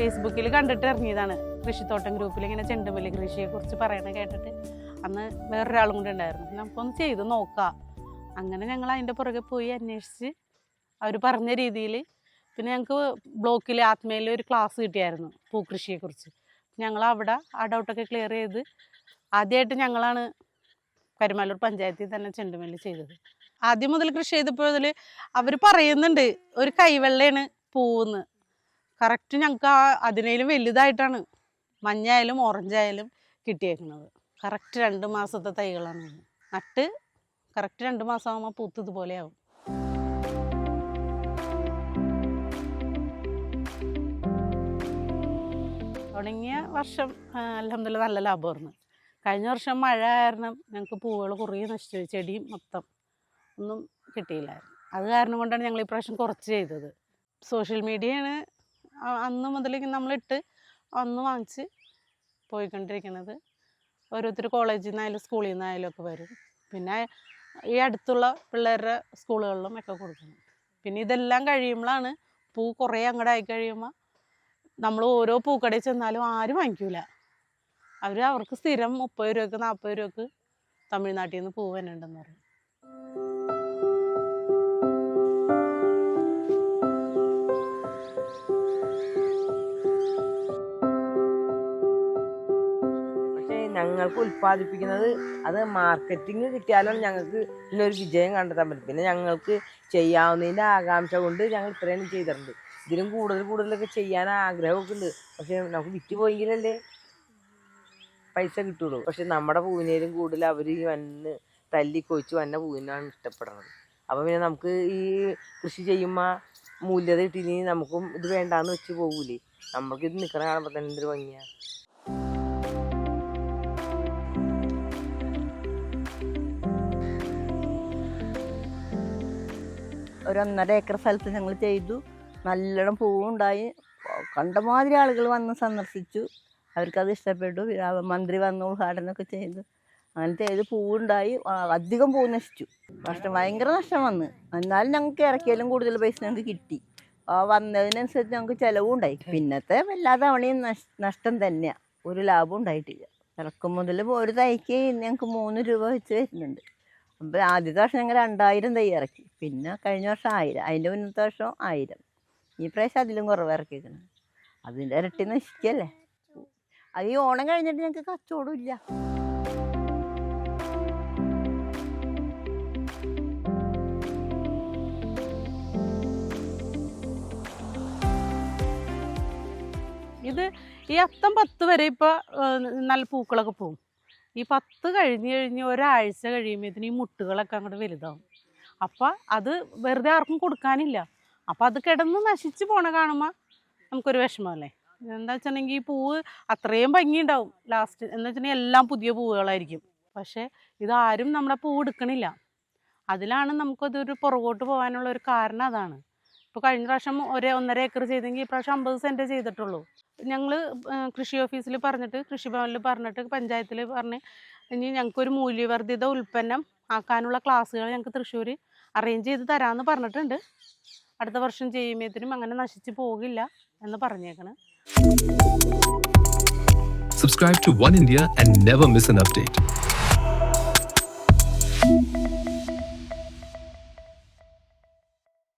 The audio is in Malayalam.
ഫേസ്ബുക്കിൽ കണ്ടിട്ട് ഇറങ്ങിയതാണ്. കൃഷിത്തോട്ടം ഗ്രൂപ്പിൽ ഇങ്ങനെ ചെണ്ടുമല്ലി കൃഷിയെ കുറിച്ച് പറയണ കേട്ടിട്ട് അന്ന് വേറൊരാളും കൂടെ ഉണ്ടായിരുന്നു. നമുക്കൊന്ന് ചെയ്ത് നോക്കാം. അങ്ങനെ ഞങ്ങൾ അതിന്റെ പുറകെ പോയി അന്വേഷിച്ച് അവർ പറഞ്ഞ രീതിയിൽ പിന്നെ ഞങ്ങൾക്ക് ബ്ലോക്കിൽ ആത്മയിൽ ഒരു ക്ലാസ് കിട്ടിയായിരുന്നു പൂക്കൃഷിയെക്കുറിച്ച് ഞങ്ങൾ അവിടെ ആ ഡൗട്ടൊക്കെ ക്ലിയർ ചെയ്ത് ആദ്യമായിട്ട് ഞങ്ങളാണ് കരുമാലൂർ പഞ്ചായത്തിൽ തന്നെ ചെണ്ടുമല്ലി ചെയ്തത്. ആദ്യം മുതൽ കൃഷി ചെയ്തപ്പോൾ അവർ പറയുന്നുണ്ട് ഒരു കൈവെള്ളയാണ് പൂവെന്ന്. കറക്റ്റ് ഞങ്ങൾക്ക് ആ അതിനേലും വലുതായിട്ടാണ്. മഞ്ഞായാലും ഓറഞ്ചായാലും കിട്ടിയേക്കുന്നത് കറക്റ്റ് രണ്ട് മാസത്തെ തൈകളാണ്. നട്ട് കറക്റ്റ് രണ്ട് മാസം ആകുമ്പോൾ പൂത്ത് ഇതുപോലെയാവും. തുടങ്ങിയ വർഷം അലഹമില്ല നല്ല ലാഭമായിരുന്നു. കഴിഞ്ഞ വർഷം മഴ കാരണം ഞങ്ങൾക്ക് പൂവുകൾ കുറേ നശിച്ചു. ചെടിയും മൊത്തം ഒന്നും കിട്ടിയില്ലായിരുന്നു. അത് കാരണം കൊണ്ടാണ് ഞങ്ങൾ ഇപ്രാവശ്യം കുറച്ച് ചെയ്തത്. സോഷ്യൽ മീഡിയയാണ് അന്ന് മുതലേക്ക് നമ്മളിട്ട് അന്ന് വാങ്ങിച്ച് പോയിക്കൊണ്ടിരിക്കുന്നത്. ഓരോരുത്തർ കോളേജിൽ നിന്നായാലും സ്കൂളിൽ നിന്നായാലും ഒക്കെ വരും. പിന്നെ ഈ അടുത്തുള്ള പിള്ളേരുടെ സ്കൂളുകളിലും ഒക്കെ കൊടുക്കുന്നു പിന്നെ ഇതെല്ലാം കഴിയുമ്പോഴാണ് പൂ കുറേ അങ്ങോട്ട് ആയി കഴിയുമ്പോൾ നമ്മൾ ഓരോ പൂക്കടയിൽ ചെന്നാലും ആരും വാങ്ങിക്കൂല. അവർ അവർക്ക് സ്ഥിരം മുപ്പത് രൂപക്ക് നാൽപ്പത് രൂപക്ക് തമിഴ്നാട്ടിൽ നിന്ന് പൂ വരുന്നുണ്ടെന്ന് പറയും. ഞങ്ങൾക്ക് ഉൽപ്പാദിപ്പിക്കുന്നത് അത് മാർക്കറ്റിംഗ് കിട്ടിയാലാണ് ഞങ്ങൾക്ക് ഇതിനൊരു വിജയം കണ്ടെത്താൻ പറ്റും. പിന്നെ ഞങ്ങൾക്ക് ചെയ്യാവുന്നതിന്റെ ആകാംക്ഷ കൊണ്ട് ഞങ്ങൾ ഇത്രയും ചെയ്തിട്ടുണ്ട്. ഇതിലും കൂടുതൽ കൂടുതലൊക്കെ ചെയ്യാൻ ആഗ്രഹമൊക്കെ ഉണ്ട്. പക്ഷെ നമുക്ക് വിറ്റ് പോയെങ്കിലല്ലേ പൈസ കിട്ടുള്ളൂ. പക്ഷെ നമ്മുടെ പൂവിനേലും കൂടുതൽ അവർ ഈ വന്ന് തല്ലി കൊഴിച്ച് വന്ന പൂവിനാണ് ഇഷ്ടപ്പെടുന്നത്. അപ്പം പിന്നെ നമുക്ക് ഈ കൃഷി ചെയ്യുമ്പോൾ മൂല്യത കിട്ടിയില്ലെങ്കിൽ നമുക്കും ഇത് വേണ്ടാന്ന് വെച്ച് പോകൂലേ? നമ്മൾക്ക് ഇത് നിൽക്കണ കാണുമ്പോൾ തന്നെ എന്തൊരു ഭംഗിയാണ് ഒരു ഒന്നര ഏക്കർ സ്ഥലത്ത് ഞങ്ങൾ ചെയ്തു. നല്ലോണം പൂവുണ്ടായി. കണ്ടമാതിരി ആളുകൾ വന്ന് സന്ദർശിച്ചു. അവർക്കത് ഇഷ്ടപ്പെട്ടു. മന്ത്രി വന്നു ഉദ്ഘാടനമൊക്കെ ചെയ്തു. അങ്ങനെ ചെയ്ത് പൂവുണ്ടായി. അധികം പൂ നശിച്ചു. നഷ്ടം ഭയങ്കര നഷ്ടം വന്ന്. എന്നാലും ഞങ്ങൾക്ക് ഇറക്കിയാലും കൂടുതൽ പൈസ ഞങ്ങൾക്ക് കിട്ടി. ആ വന്നതിനനുസരിച്ച് ഞങ്ങൾക്ക് ചിലവും ഉണ്ടായി പിന്നത്തെ എല്ലാ തവണയും നഷ് നഷ്ടം തന്നെയാണ് ഒരു ലാഭം ഉണ്ടായിട്ടില്ല. ഇറക്കും മുതൽ ഒരു തൈക്ക് ഞങ്ങൾക്ക് മൂന്ന് രൂപ വെച്ച് വരുന്നുണ്ട്. അപ്പോൾ ആദ്യത്തെ വർഷം ഞങ്ങൾ രണ്ടായിരം തൈ ഇറക്കി. പിന്നെ കഴിഞ്ഞ വർഷം ആയിരം. അതിന്റെ മുന്നത്തെ വർഷം ആയിരം. ഈ പ്രാവശ്യം അതിലും കുറവ് ഇറക്കിയിരിക്കണം അതിന്റെ ഇരട്ടി നശിക്കല്ലേ അത് ഈ ഓണം കഴിഞ്ഞിട്ട് ഞങ്ങൾക്ക് കച്ചവടം ഇല്ല. ഇത് ഈ അത്തം പത്ത് വരെ ഇപ്പോൾ നല്ല പൂക്കളൊക്കെ പോവും. ഈ പത്ത് കഴിഞ്ഞ് കഴിഞ്ഞ് ഒരാഴ്ച കഴിയുമ്പോഴത്തേന് ഈ മുട്ടുകളൊക്കെ അങ്ങോട്ട് വലുതാവും. അപ്പം അത് വെറുതെ ആർക്കും കൊടുക്കാനില്ല. അപ്പം അത് കിടന്ന് നശിച്ച് പോണ കാണുമ്പോൾ നമുക്കൊരു വിഷമമല്ലേ എന്താ വെച്ചിട്ടുണ്ടെങ്കിൽ ഈ പൂവ് അത്രയും ഭംഗിയുണ്ടാവും. ലാസ്റ്റ് എന്താ വെച്ചിട്ടുണ്ടെങ്കിൽ എല്ലാം പുതിയ പൂവുകളായിരിക്കും. പക്ഷേ ഇതാരും നമ്മുടെ പൂവ് എടുക്കണില്ല. അതിലാണ് നമുക്കതൊരു പുറകോട്ട് പോകാനുള്ള ഒരു കാരണം അതാണ്. ഇപ്പോൾ കഴിഞ്ഞ പ്രാവശ്യം ഒരേ ഒന്നര ഏക്കർ ചെയ്തെങ്കിൽ ഈ പ്രാവശ്യം അമ്പത് സെന്റേ ചെയ്തിട്ടുള്ളൂ. ഞങ്ങൾ കൃഷി ഓഫീസിൽ പറഞ്ഞിട്ട് കൃഷിഭവനിൽ പറഞ്ഞിട്ട് പഞ്ചായത്തിൽ പറഞ്ഞ് ഇനി ഞങ്ങൾക്കൊരു മൂല്യവർദ്ധിത ഉൽപ്പന്നം ആക്കാനുള്ള ക്ലാസ്സുകൾ ഞങ്ങൾക്ക് തൃശ്ശൂർ അറേഞ്ച് ചെയ്ത് തരാമെന്ന് പറഞ്ഞിട്ടുണ്ട് അടുത്ത വർഷം ചെയ്യുമ്പോഴത്തേനും അങ്ങനെ നശിച്ച് പോകില്ല എന്ന് പറഞ്ഞേക്കണ് Subscribe to One India and never miss an update.